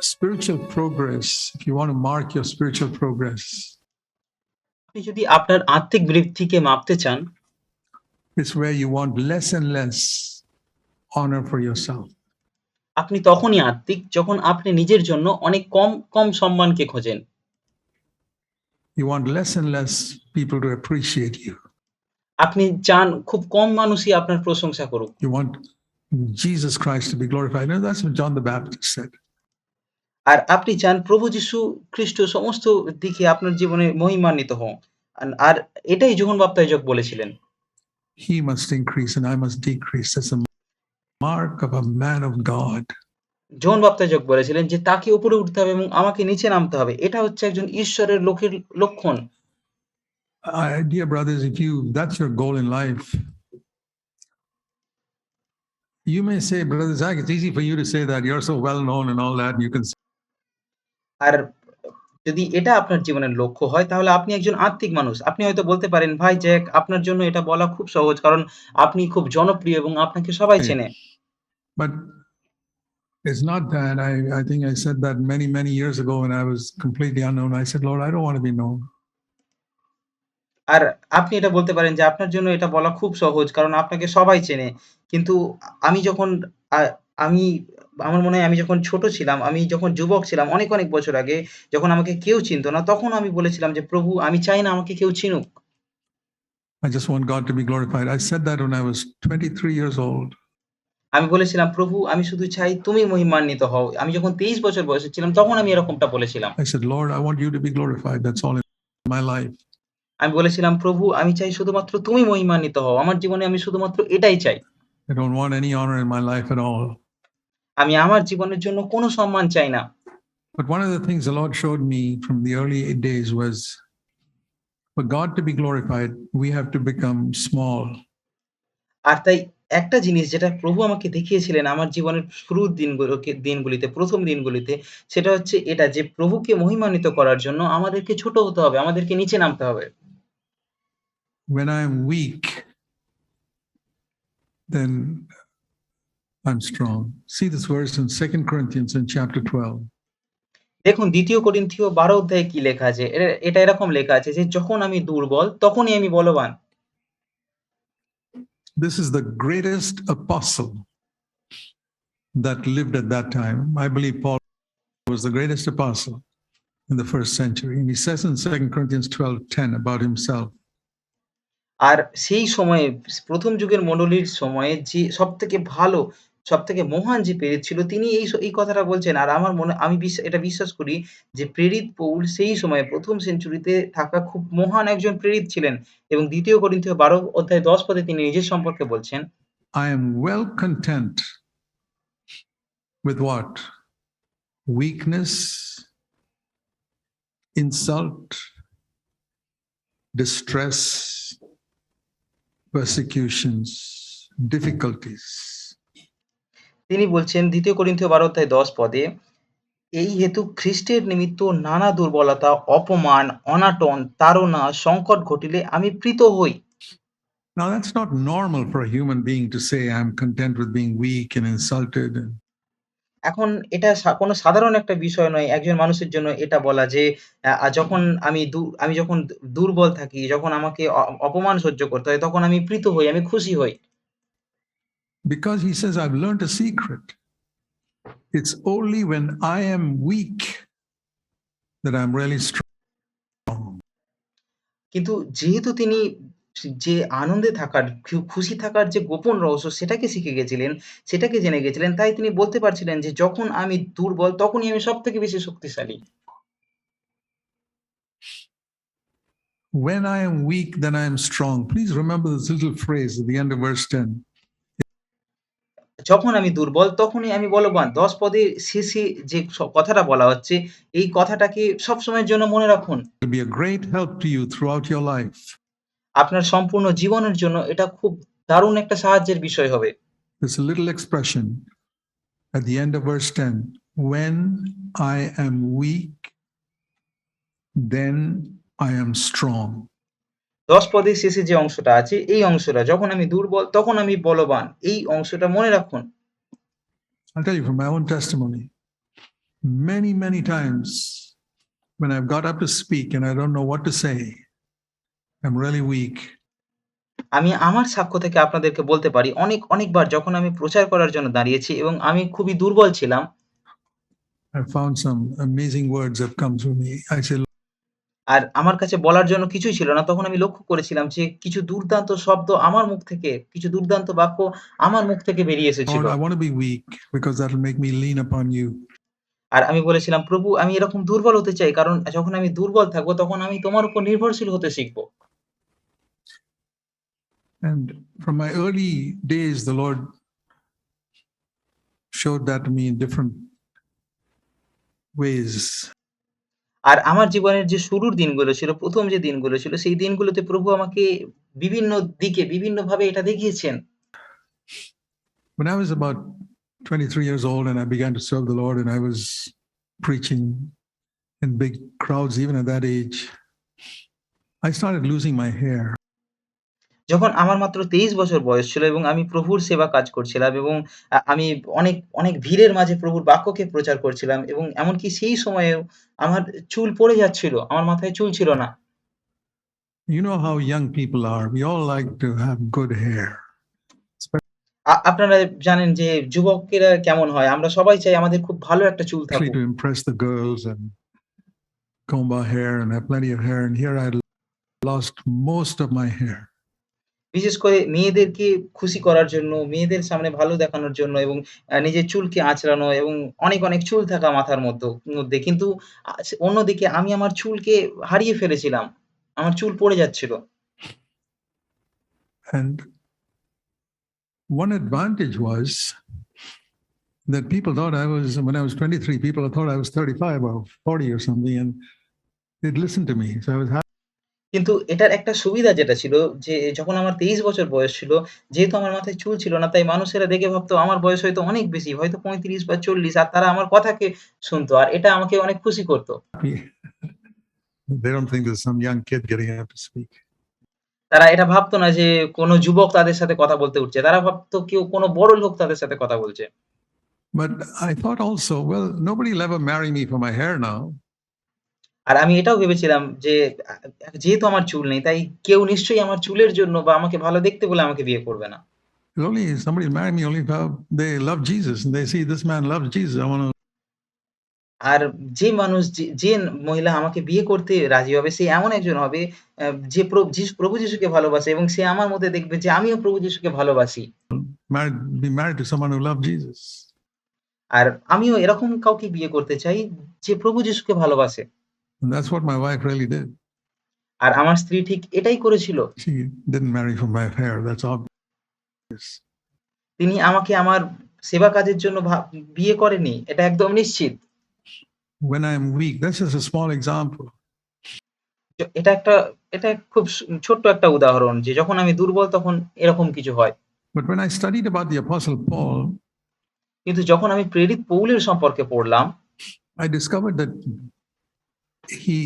spiritual progress, if you want to mark your spiritual progress, আপনি যদি আপনার আত্মিক বৃদ্ধিকে মাপতে চান it's where you want less and less honor for yourself. আপনি তখনই আত্মিক যখন আপনি নিজের জন্য অনেক কম কম সম্মানকে খোঁজেন You want less and less people to appreciate you. আপনি চান খুব কম মানুষই আপনার প্রশংসা করুক You want Jesus Christ to be glorified. No, that's what John the Baptist said. আর আপনি চান প্রভু যীশু খ্রিস্ট সমস্ত দিকে আপনার জীবনে মহিমান্বিত হন। আর এটাই যোহন বাপ্তায়জক বলেছিলেন। He must increase and I must decrease as a mark of a man of God যোহন বাপ্তায়জক বলেছিলেন যে তাকে উপরে উঠতে হবে এবং আমাকে নিচে নামতে হবে এটা হচ্ছে একজন ঈশ্বরের লোকের লক্ষণ। I dear brothers if you that's your goal in life you may say brothers I easy for you to say that you are so well known and all that you can are যদি এটা আপনার জীবনের লক্ষ্য হয় তাহলে আপনি একজন আত্মিক মানুষ আপনি হয়তো বলতে পারেন ভাই জ্যাক আপনার জন্য এটা বলা খুব সহজ কারণ আপনি খুব জনপ্রিয় এবং আপনাকে সবাই চেনে it's not that. I, I think I said that many, many years ago when I was completely unknown. I said, Lord, I don't want to be known. আর আপনি এটা বলতে পারেন যে আপনার জন্য এটা বলা খুব সহজ কারণ আপনাকে সবাই চেনে কিন্তু আমি যখন আমি আমার মনে হয় আমি যখন ছোট ছিলাম আমি যখন যুবক ছিলাম অনেক অনেক বছর আগে যখন আমাকে কেউ চিনতো না তখন আমি বলেছিলাম যে প্রভু আমি চাই না আমাকে কেউ চিনুক I just want God to be glorified. I said that when I was 23 years old. আমি বলেছিলাম প্রভু আমি শুধু চাই তুমি মহিমান্বিত হও আমি যখন তেইশ বছর বয়সে ছিলাম তখন আমি এরকমটা বলেছিলাম I said, Lord, I want you to be glorified. That's all in my life. আমি বলেছিলাম প্রভু আমি চাই শুধুমাত্র তুমি মহিমান্বিত হও আমার জীবনে আমি শুধুমাত্র এটাই চাই I don't want any honor in my life at all. আমি আমার জীবনের জন্য কোনো সম্মান চাই না But one of the things the Lord showed me from the early days was for God to be glorified, we have to become small. আর তাই একটা জিনিস যেটা প্রভু আমাকে দেখিয়েছিলেন আমার জীবনের শুরুর দিনগুলোকে দিনগুলিতে প্রথম দিনগুলিতে সেটা হচ্ছে এটা যে প্রভুকে মহিমান্বিত করার জন্য আমাদেরকে ছোট হতে হবে আমাদেরকে নিচে নামতে হবে When I'm weak, then I'm strong. See this verse in Second Corinthians in chapter 12. দেখুন দ্বিতীয় করিন্থীয় বারো অধ্যায়ে কি লেখা আছে এটা- এরকম লেখা আছে যে যখন আমি দুর্বল তখনই আমি বলবান This is the greatest apostle that lived at that time. I believe Paul was the greatest apostle in the first century. And he says in Second Corinthians 12 10 about himself. আর সেই সময়ে প্রথম যুগের মণ্ডলীর সময়ে যে সব থেকে ভালো সব থেকে মহান যে প্রেরিত ছিল তিনি এই এই কথাটা বলছেন আর আমার মনে আমি এটা বিশ্বাস করি যে প্রেরিত পৌল সেই সময়ে প্রথম সেঞ্চুরিতে থাকা খুব মহান একজন প্রেরিত ছিলেন এবং দ্বিতীয় করিন্থীয় বারো অধ্যায় দশ পদে তিনি নিজের সম্পর্কে বলছেন I am well content with what? Weakness, insult, distress, persecutions, difficulties. তিনি বলছেন দ্বিতীয় করিন্থীয় বারো অধ্যায় দশ পদে এই হেতু খ্রিস্টের নিমিত্ত নানা দুর্বলতা অপমান অনাটন তাড়না সংকট ঘটিলে আমি প্রীত হই Now, that's not normal for a human being to say, I'm content with being weak and insulted. এখন এটা কোনো সাধারণ একটা বিষয় নয় একজন মানুষের জন্য এটা বলা যে যখন আমি আমি যখন দুর্বল থাকি যখন আমাকে অপমান সহ্য করতে হয় তখন আমি প্রীত হই আমি খুশি হই because he says, I've learned a secret. It's only when I am weak that I'm really strong. কিন্তু যেহেতু তিনি যে আনন্দে থাকার খুশি থাকার যে গোপন রহস্য সেটাকে শিখে গেছিলেন সেটাকে জেনে গেছিলেন তাই তিনি বলতে পারছিলেন যে যখন আমি দুর্বল তখনই আমি সব থেকে বেশি শক্তিশালী When I am weak, then I am strong. Please remember this little phrase at the end of verse 10. যখন আমি দুর্বল তখনই আমি বলবান দশ পদে শেষে যে কথাটা বলা হচ্ছে এই কথাটাকে সবসময়ের জন্য মনে রাখুন। আপনার সম্পূর্ণ জীবনের জন্য এটা খুব দারুণ একটা সাহায্যের বিষয় হবে। স্ট্রং দশ পদের শেষে যে অংশটা আছে এই অংশটা যখন আমি দুর্বল তখন আমি বলবান এই অংশটা মনে রাখুন I'll tell you from my own testimony. many, many times when I've got up to speak and I don't know what to say, I'm really weak. আমি আমার সাক্ষ্য থেকে আপনাদেরকে বলতে পারি অনেক, অনেকবার যখন আমি প্রচার করার জন্য দাঁড়িয়েছি এবং আমি খুবই দুর্বল ছিলাম। I found some amazing words have come through me. I say, আর আমার কাছে বলার জন্য কিছুই ছিল না। তখন আমি লক্ষ্য করেছিলাম যে কিছু দুর্দান্ত শব্দ আমার মুখ থেকে, কিছু দুর্দান্ত বাক্য আমার মুখ থেকে বেরিয়ে এসেছিল। You. আর আমি বলেছিলাম, "প্রভু আমি এরকম দুর্বল হতে চাই। কারণ যখন আমি দুর্বল থাকব তখন আমি তোমার উপর নির্ভরশীল হতে শিখব And from my early days, the Lord showed that to me in different ways. আর আমার জীবনের যে শুরুর দিনগুলো ছিল, ১ম যে দিনগুলো ছিল, সেই দিনগুলোতে প্রভু আমাকে বিভিন্ন দিকে বিভিন্নভাবে এটা দেখিয়েছেন। When I was about 23 years old and I began to serve the Lord and I was preaching in big crowds, even at that age, I started losing my hair. যখন আমার মাত্র ২৩ বছর বয়স ছিল এবং আমি প্রভুর সেবা কাজ করছিলাম এবং আমি অনেক, অনেক ভিড়ের মাঝে প্রভুর বাক্যকে প্রচার করছিলাম এবং এমনকি সেই সময়েও আমার চুল পড়ে যাচ্ছিল। আমার মাথায় চুল ছিল না। You know how young people are. We all like to have good hair. আপনারা জানেন যে যুবকেরা কেমন হয়? আমরা সবাই চাই আমাদের খুব ভালো একটা চুল থাকুক। to impress the girls and comb our hair and have plenty of hair. And here I lost most of my hair. বিশেষ করে মেয়েদেরকে খুশি করার জন্য, মেয়েদের সামনে ভালো দেখানোর জন্য এবং নিজের চুলকে আঁচড়ানো এবং অনেক, অনেক চুল থাকা মাথার মধ্য মধ্যে। কিন্তু অন্যদিকে আমি আমার চুলকে হারিয়ে ফেলেছিলাম। আমার চুল পড়ে যাচ্ছিল। And one advantage was that people thought I was, when I was 23, people thought I was 35 or 40 or something, and they'd listen to me. So I was happy. কিন্তু এটার একটা সুবিধা যেটা ছিল যে যখন আমার 23 বছর বয়স ছিল, যেহেতু আমার মাথায় চুল ছিল না, তাই মানুষেরা দেখে ভাবতো আমার বয়স হয়তো অনেক বেশি, হয়তো 35 বা 40 আর তারা আমার কথাকে শুনতো। আর এটা আমাকে অনেক খুশি করতো they don't think there's some young kid getting up to speak. তারা এটা ভাবতো না যে কোন যুবক তাদের সাথে কথা বলতে উঠছে। তারা ভাবতো কেউ কোন বড় লোক তাদের সাথে কথা বলছে। But I thought also, well, nobody will ever marry me for my hair now. আর আমি এটাও ভেবেছিলাম যে যেহেতু আমার চুল নেই, তাই কেউ নিশ্চয়ই আমার চুলের জন্য বা আমাকে ভালো দেখতে বলে আমাকে বিয়ে করবে না। It'll only somebody will marry me only if they love Jesus and they see this man loves Jesus. I want to. আর যে মানুষ যে, মহিলা আমাকে বিয়ে করতে রাজি হবে সে এমন একজন হবে যে প্র প্রভু যিশুকে ভালোবাসে এবং সে আমার মধ্যে দেখবে যে আমিও প্রভু যিশুকে ভালোবাসি। আর আমিও এরকম কাউকে বিয়ে করতে চাই যে প্রভু যিশুকে ভালোবাসে। And that's what my wife really did. আর আমার স্ত্রী ঠিক এটাই করেছিল। She didn't marry for my hair. That's obvious. তিনি আমাকে আমার সেবা কাজের জন্য বিয়ে করেনি। এটা একদম নিশ্চিত। When I'm weak, that's just a small example. এটা একটা এটা খুব ছোট্ট একটা উদাহরণ যে যখন আমি দুর্বল তখন এরকম কিছু হয়। But when I studied about the Apostle Paul, কিন্তু যখন আমি প্রেরিত পৌলের সম্পর্কে পড়লাম, I discovered that he,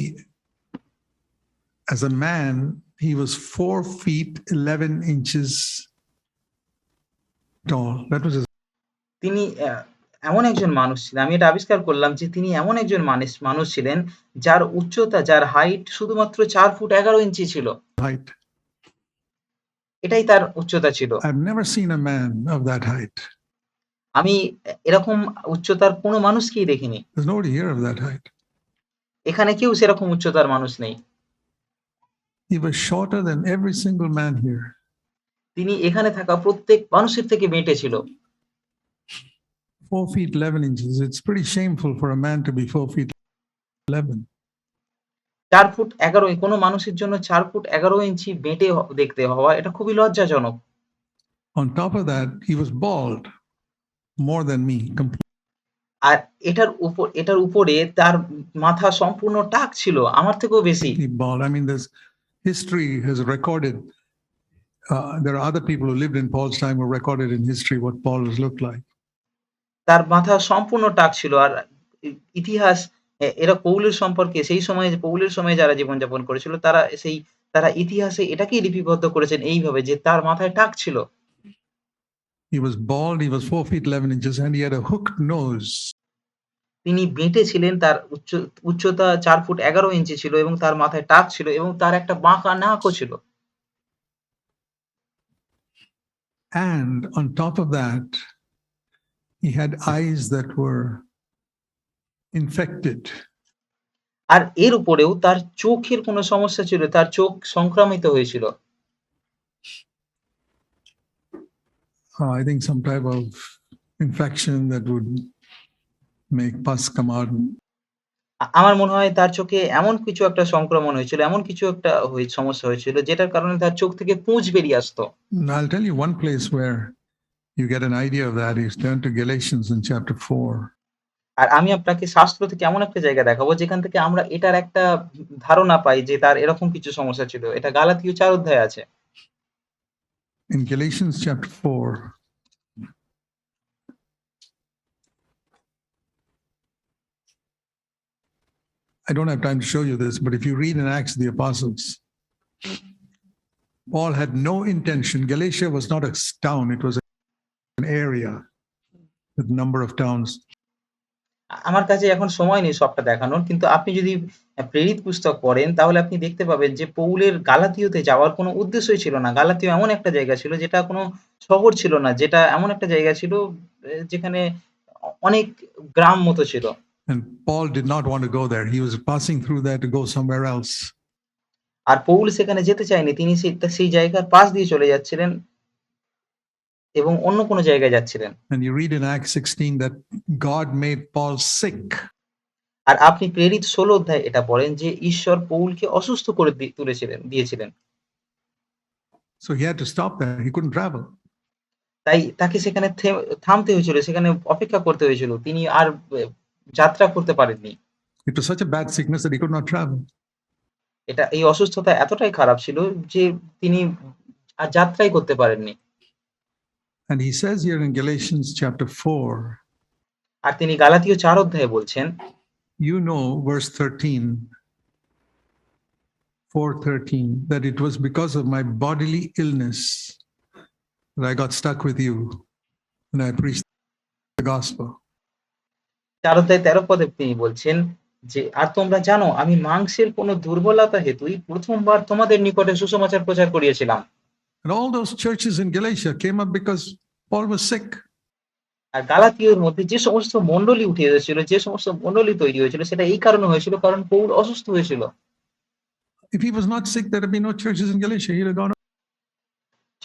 as a man, he was four feet 11 inches tall. That was his তিনি এমন একজন মানুষ ছিলেন, আমি এটা আবিষ্কার করলাম যে তিনি এমন একজন মানিস মানুষ ছিলেন যার উচ্চতা, যার হাইট শুধুমাত্র ৪ ফুট ১১ ইঞ্চি ছিল। height. এটাই তার উচ্চতা ছিল। I've never seen a man of that height. আমি এরকম উচ্চতার কোনো মানুষকেই দেখিনি। Here of that height. এখানে কেউ সেরকম উচ্চতার মানুষ নেই। He was shorter than every single man here. তিনি এখানে থাকা প্রত্যেক মানুষের থেকে বেঁটে ছিল। Four feet 11 inches. It's pretty shameful for a man to be four feet 11. ৪ foot ১১ কোনো মানুষের জন্য ৪ ফুট ১১ ইঞ্চি বেঁটে দেখতে হওয়া এটা খুবই লজ্জাজনক। On top of that, he was bald more than me. Completely আর এটার উপর এটার উপরে তার মাথা সম্পূর্ণ টাক ছিল আমার থেকেও বেশি। mean, there's history has recorded. Uh, there are other people who lived in Paul's time who recorded in history what Paul has looked like. তার মাথা সম্পূর্ণ টাক ছিল। আর ইতিহাস এরা পৌলের সম্পর্কে সেই সময়ে পৌলের সময়ে যারা জীবনযাপন করেছিল তারা সেই তারা ইতিহাসে এটাকেই লিপিবদ্ধ করেছেন এইভাবে যে তার মাথায় টাক ছিল। He was bald, he was 4 feet 11 inches, and he had a hooked nose. তিনি বেঁটে ছিলেন তার উচ্চ উচ্চতা চার ফুট এগারো ইঞ্চি ছিল এবং তার মাথায় টাক ছিল এবং তার একটা বাঁকা নাকও ছিল। And on top of that he had eyes that were infected. আর এর উপরেও তার চোখের কোনো সমস্যা ছিল তার চোখ সংক্রামিত হয়েছিল। Uh, I think some type of infection that would make pus come out. আমার মনে হয় তার চোখে এমন কিছু একটা সংক্রমণ হয়েছিল, এমন কিছু একটা সমস্যা হয়েছিল যেটার কারণে তার চোখ থেকে পুঁজ বেরিয়ে আসতো। I'll tell you one place where you get an idea of that is turn to Galatians in chapter 4. আর আমি আপনাকে শাস্ত্র থেকে এমন একটা জায়গা দেখাবো যেখান থেকে আমরা এটার একটা ধারণা পাই যে তার এরকম কিছু সমস্যা ছিল। এটা গালাতীয় ৪ অধ্যায়ে আছে। In Galatians chapter 4, I don't have time to show you this, but if you read in Acts of the Apostles, Paul had no intention. Galatia was not a town, it was an area with a number of towns. আমার কাছে এখন সময় নেই সবটা দেখানোর। কিন্তু আপনি যদি প্রেরিত পুস্তক পড়েন তাহলে আপনি দেখতে পাবেন যে পৌলের গালাতীয়তে যাওয়ার কোনো উদ্দেশ্যই ছিল না। গালাতীয় এমন একটা জায়গা ছিল যেটা কোনো শহর ছিল না। যেটা এমন একটা জায়গা ছিল যেখানে অনেক গ্রাম মতো ছিল। And Paul did not want to go there. He was passing through there to go somewhere else. আর পৌল সেখানে যেতে চায়নি। তিনি সেই জায়গার পাশ দিয়ে চলে যাচ্ছিলেন এবং অন্য কোনো জায়গায় যাচ্ছিলেন। And you read in Acts 16 that God made Paul sick. আর আপনি প্রেরিত ১৬ অধ্যায় এটা পড়েন যে ঈশ্বর পৌলকে অসুস্থ করে তুলেছিলেন দিয়েছিলেন। So he had to stop there. He couldn't travel. তাই তাকে সেখানে থামতে হয়েছিল, সেখানে অপেক্ষা করতে হয়েছিল। তিনি আর যাত্রা করতে পারেননি। It was such a bad sickness that he could not travel. এটা এই অসুস্থতা এতটাই খারাপ ছিল যে তিনি আর যাত্রাই করতে পারেননি। And he says here in Galatians chapter 4, আর তিনি গালাতীয় চার অধ্যায়ে বলছেন you know verse thirteen four thirteen that it was because of my bodily illness I got stuck with you চার অধ্যায় তেরো পদে তিনি বলছেন যে আর তোমরা জানো আমি মাংসের কোন দুর্বলতা হেতুই প্রথমবার তোমাদের নিকটে সুসমাচার প্রচার করিয়েছিলাম। And all those churches in Galatia came up because Paul was sick. আর গালাতীয়র মধ্যে যে সমস্ত মণ্ডলী উঠে এসেছিল, যে সমস্ত মণ্ডলী তৈরি হয়েছিল সেটা এই কারণে হয়েছিল কারণ পৌল অসুস্থ হয়েছিল। If he was not sick, there'd have been no churches in Galatia. He'd have gone.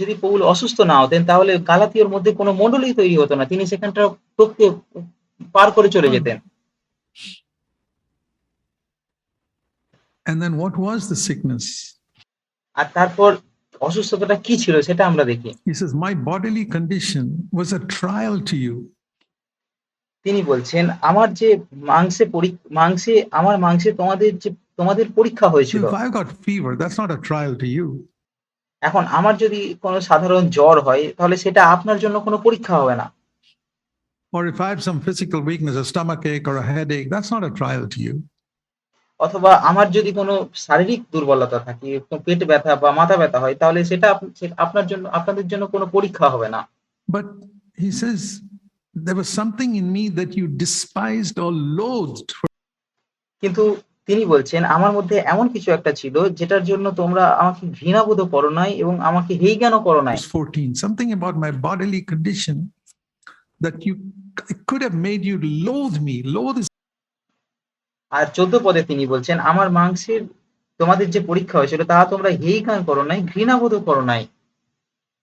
যদি পৌল অসুস্থ না হতেন তাহলে গালাতীয়র মধ্যে কোনো মণ্ডলী তৈরি হতো না। তিনি সেখানটা টপকে পার করে চলে যেতেন। And then what was the sickness? আর তারপর অসুস্থতাটা কি ছিল সেটা আমরা দেখি। My bodily condition was a trial to you তিনি বলছেন আমার যে মাংসে মাংসে আমার মাংসে তোমাদের যে তোমাদের পরীক্ষা হয়েছিল। I got fever that's not a trial to you এখন আমার যদি কোনো সাধারণ জ্বর হয় তাহলে সেটা আপনার জন্য কোনো পরীক্ষা হবে না। Or if i have some physical weakness a stomach ache or a headache that's not a trial to you. অথবা আমার যদি কোনো শারীরিক দুর্বলতা থাকে পেট ব্যথা বা মাথা ব্যথা হয় তাহলে সেটা আপনার জন্য আপনাদের জন্য কোনো পরীক্ষা হবে না। But he says there was something in me that you despised or loathed কিন্তু তিনি বলছেন আমার মধ্যে এমন কিছু একটা ছিল যেটার জন্য তোমরা আমাকে ঘৃণাবোধ করো নাই এবং আমাকে হেই কেন করো নাই। 14 something about my bodily condition that you could have made you lose me lose আর ১৪ পদে তিনি বলছেন, "আমার মাংসের তোমাদের যে পরীক্ষা হয়েছিল তাহা তোমরা হেই কান করো নাই, ঘৃণাবোধও করো নাই।"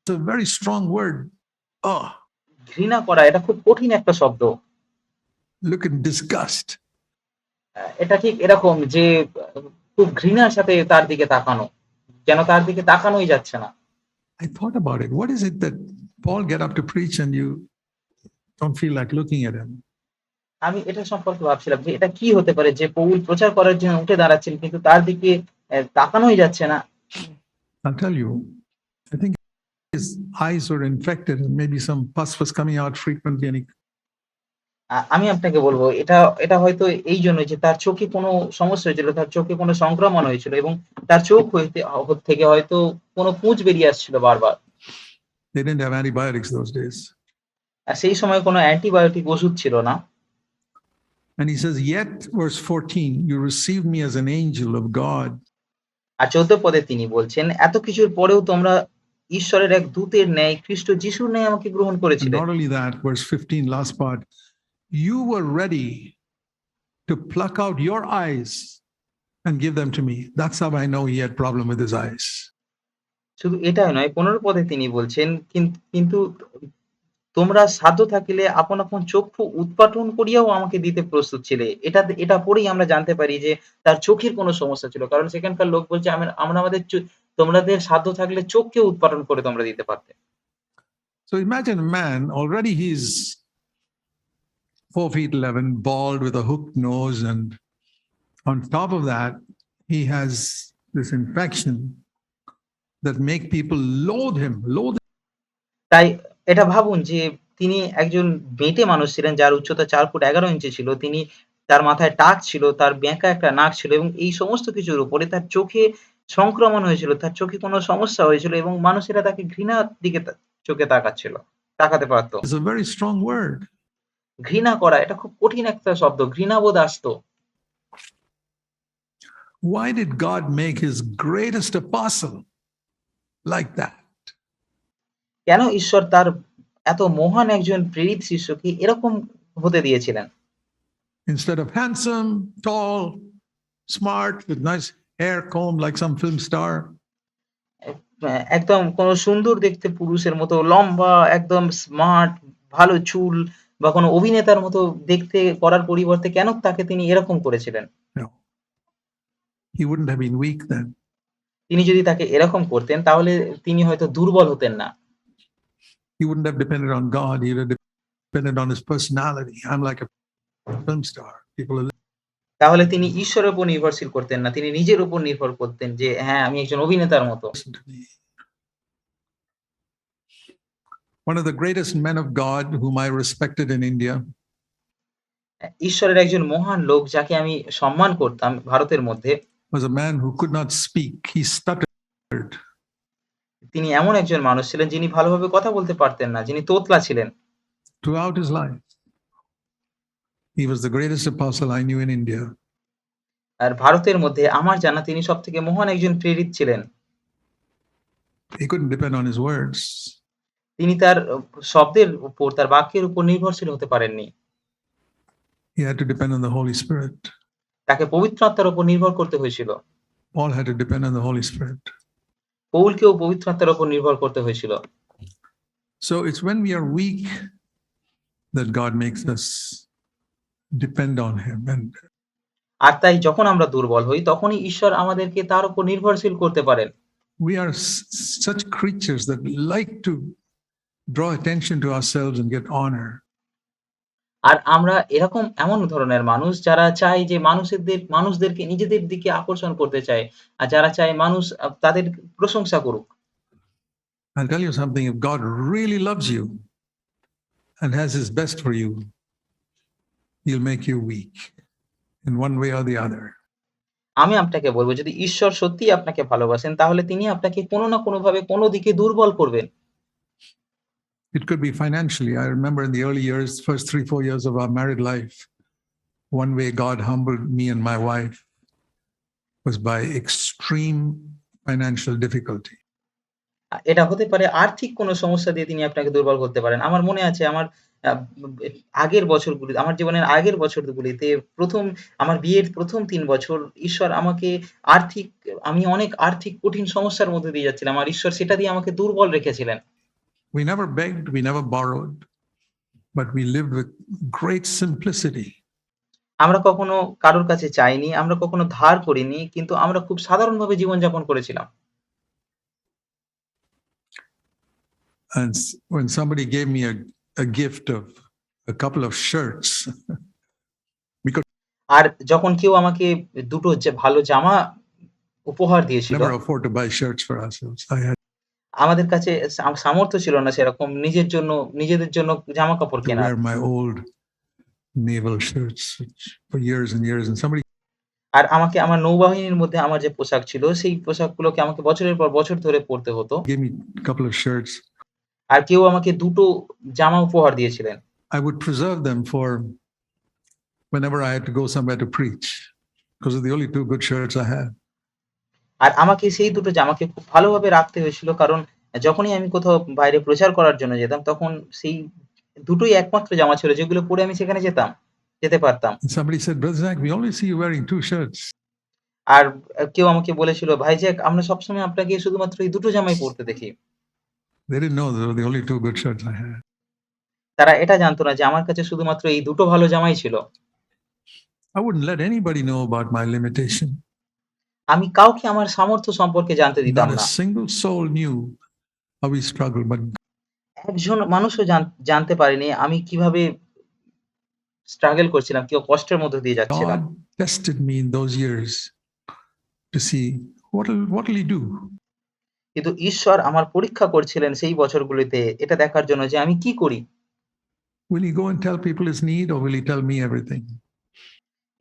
strong word. Oh, ঘৃণা করা এটা খুব কঠিন একটা শব্দ। in disgust. আ এটা ঠিক এরকম যে খুব ঘৃণার সাথে তার দিকে তাকানো। যেন তার দিকে তাকানোই যাচ্ছে না। I thought about it. What is it that Paul get up to preach and you don't feel like looking at him? আমি এটা সম্পর্কে ভাবছিলাম যে এটা কি হতে পারে যে পৌল প্রচার করার জন্য উঠে দাঁড়াচ্ছেন কিন্তু তার দিকে তাকানোই যাচ্ছে না। I'll tell you, I think his eyes were infected and maybe some pus was coming out frequently and he আমি আপনাকে বলব এটা এটা হয়তো এইজন্য যে তার চোখে কোনো সমস্যা হয়েছিল, তার চোখে কোনো সংক্রমণ হয়েছিল এবং তার চোখ হইতে থেকে হয়তো কোনো পুঁজ বেরিয়ে আসছিল বারবার। they didn't have antibiotics those days. সেই সময় কোনো অ্যান্টিবায়োটিক ওষুধ ছিল না। And he says, Yet, verse 14, you received me as an angel of God. আর 14 পদে তিনি বলছেন, "এত কিছুর পরেও তোমরা ঈশ্বরের এক দূতের ন্যায় খ্রিস্ট যিশুর ন্যায় আমাকে গ্রহণ করেছিলে।" not only that, verse 15, last part, you were ready to pluck out your eyes and give them to me. That's how I know he had problem with his eyes. শুধু এটাই নয় 15 পদে তিনি বলছেন, "কিন কিন্তু তোমরা সাধ্য থাকিলে আপন, আপন চক্ষু উৎপাটন করিয়াও আমাকে দিতে প্রস্তুত ছিলে।" এটা এটা পড়েই আমরা জানতে পারি যে তার চোখের কোনো সমস্যা ছিল। কারণ সেখানকার লোক বলছে, "আমরা আমাদের তোমাদের সাধ্য থাকলে চোখকে উৎপাটন করে তোমরা দিতে পারতে।" So imagine a man, already he's four feet 11, bald with a hooked nose. And on top of that, he has this infection that make people loathe him, loathe তাই এটা ভাবুন যে তিনি একজন বেঁটে মানুষ ছিলেন যার উচ্চতা চার ফুট ১১ ইঞ্চি ছিল। তিনি তার মাথায় টাক ছিল, তার ব্যাঁকা একটা নাক ছিল এবং এই সমস্ত কিছুর উপরে তার চোখে সংক্রমণ হয়েছিল। তার চোখে কোনো সমস্যা হয়েছিল এবং মানুষেরা তাকে ঘৃণার দিকে চোখে তাকাচ্ছিল, তাকাতে পারতো very strong word. ঘৃণা করা এটা খুব কঠিন একটা শব্দ। ঘৃণাবোধ আসতো। Why did God make his greatest apostle like that? কেন ঈশ্বর তার এত মহান একজন প্রেরিত শিষ্যকে এরকম হতে দিয়েছিলেন? Instead of handsome, tall, smart, with nice hair comb like some film star, একদম কোন সুন্দর দেখতে পুরুষের মতো লম্বা, একদম স্মার্ট, ভালো চুল বা কোনো অভিনেতার মতো দেখতে করার পরিবর্তে কেন তাকে তিনি এরকম করেছিলেন? He wouldn't have been weak then. তিনি যদি তাকে এরকম করতেন তাহলে তিনি হয়তো দুর্বল হতেন না। He wouldn't have depended on God. He would have depended on his personality. I'm like a film star. People are তাহলে তিনি ঈশ্বরের উপর নির্ভরশীল করতেন না। তিনি নিজের উপর নির্ভর করতেন যে হ্যাঁ, আমি একজন অভিনেতার মতো। One of the greatest men of God whom I respected in India ঈশ্বরের একজন মহান লোক যাকে আমি সম্মান করতাম ভারতের মধ্যে, was a man who could not speak. He stuttered. তিনি এমন একজন মানুষ ছিলেন যিনি ভালোভাবে কথা বলতে পারতেন না, যিনি তোতলা ছিলেন। throughout his life. He was the greatest apostle I knew in India. আর ভারতের মধ্যে আমার জানা তিনি সবথেকে মহান একজন প্রেরিত ছিলেন। He couldn't depend on his words. তিনি তার শব্দের উপর, তার বাক্যের উপর নির্ভরশীল হতে পারেননি। He had to depend on the Holy Spirit. তাকে পবিত্র আত্মার উপর নির্ভর করতে হয়েছিল। Paul had to depend on the Holy Spirit. পৌলকেও পবিত্র আত্মার উপর নির্ভর করতে হয়েছিল। So it's when we are weak that God makes us depend on Him. And আর তাই যখন আমরা দুর্বল হই তখনই ঈশ্বর আমাদেরকে তার উপর নির্ভরশীল করতে পারেন। we are such creatures that like to draw attention to ourselves and get honor. আর আমরা এরকম এমন ধরনের মানুষ যারা চায় যে মানুষেদের মানুষদেরকে নিজেদের দিকে আকর্ষণ করতে চায়। আর যারা চায় মানুষ তাদের প্রশংসা করুক। I'll tell you something if God really loves you and has His best for you, He'll make you weak in one way or the other. আমি আপনাকে বলব যদি ঈশ্বর সত্যিই আপনাকে ভালোবাসেন তাহলে তিনি আপনাকে কোনো না কোনোভাবে কোনো দিকে দুর্বল করবেন। It could be financially. I remember in the early years, first three, four years of our married life, one way God humbled me and my wife was by extreme financial difficulty. এটা হতে পারে আর্থিক কোনো সমস্যা দিয়ে তিনি আপনাকে দুর্বল করতে পারেন। আমার মনে আছে আমার আগের বছরগুলি আমার জীবনের আগের বছরগুলিতে ১ম আমার বিয়ের ১ম ৩ বছর ঈশ্বর আমাকে আর্থিক আমি অনেক আর্থিক কঠিন সমস্যার মধ্যে দিয়ে যাচ্ছিলাম। আর ঈশ্বর সেটা দিয়ে আমাকে দুর্বল রেখেছিলেন। We never begged, we never borrowed, but we lived with great simplicity. আমরা কখনো কারোর কাছে চাইনি, আমরা কখনো ধার করিনি। কিন্তু আমরা খুব সাধারণভাবে জীবনযাপন করেছিলাম। And when somebody gave me a, a gift of a couple of shirts, because আর যখন কেউ আমাকে দুটো যে ভালো জামা উপহার দিয়েছিল, never afford to buy shirts for ourselves. I had আমাদের কাছে সামর্থ্য ছিল না সেরকম নিজের জন্য নিজেদের জন্য জামা কাপড় কেনার। আর আমাকে আমার নৌবাহিনীর মধ্যে আমার যে পোশাক ছিল সেই পোশাকগুলোকে আমাকে বছরের পর বছর ধরে পড়তে হতো। আর কেউ আমাকে দুটো জামা উপহার দিয়েছিলেন। I would preserve them for whenever i had go somewhere to preach because of the আর আমাকে সেই দুটো জামাকে খুব ভালোভাবে রাখতে হয়েছিল কারণ যখনই আমি কোথাও বাইরে প্রচার করার জন্য যেতাম তখন সেই দুটোই একমাত্র জামা ছিল যেগুলো পরে আমি সেখানে যেতাম যেতে পারতাম. আর কেউ আমাকে বলেছিল ভাই জ্যাক আমরা সবসময় আপনাকে শুধুমাত্র এই দুটো জামাই পরতে দেখি. তারা এটা জানতো না যে আমার কাছে শুধুমাত্র এই দুটো ভালো জামাই ছিল I wouldn't let anybody know about my limitation. আমি কাউকে আমার সামর্থ্য সম্পর্কে জানতে দিতাম না। Single soul knew how we struggle but একজন মানুষও জানতে পারেনি আমি কীভাবে স্ট্রাগল করছিলাম কি কষ্টের মধ্যে দিয়ে যাচ্ছিলাম। Tested me in those years to see what what will do কিন্তু ঈশ্বর আমার পরীক্ষা করছিলেন সেই বছরগুলিতে এটা দেখার জন্য যে আমি কি করি। Will he go and tell people his need or will he tell me everything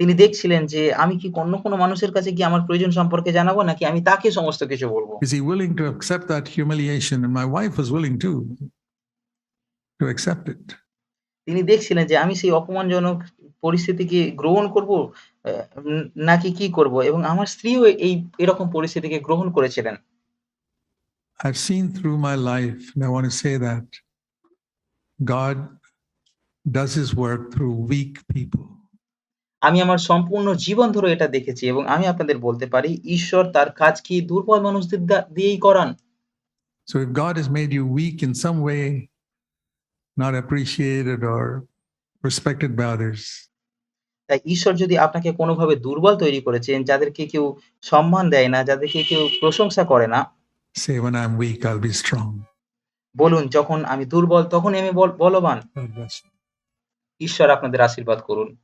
তিনি দেখছিলেন যে আমি কি অন্য কোনো মানুষের কাছে কি আমার প্রয়োজন সম্পর্কে জানাব নাকি আমি তাকে সমস্ত কিছু বলব? Accept that humiliation my wife was willing to to accept it তিনি দেখছিলেন যে আমি সেই অপমানজনক পরিস্থিতিকে গ্রহণ করব নাকি কি করব? এবং আমার স্ত্রীও এই এরকম পরিস্থিতিকে গ্রহণ করেছিলেন। I've seen through my life, and I want to say that God does His work through weak people. আমি আমার সম্পূর্ণ জীবন ধরে এটা দেখেছি এবং আমি আপনাদের বলতে পারি ঈশ্বর তার কাজ কি দুর্বল মানুষদের দিয়েই করান So if God has made you weak in some way, not appreciated or respected by others, তাই ঈশ্বর যদি আপনাকে কোনোভাবে দুর্বল তৈরি করেছেন যাদেরকে কেউ সম্মান দেয় না যাদেরকে কেউ প্রশংসা করে না say, when I'm weak, I'll be strong. বলুন যখন আমি দুর্বল তখন আমি বল- বলবান. ঈশ্বর আপনাদের আশীর্বাদ করুন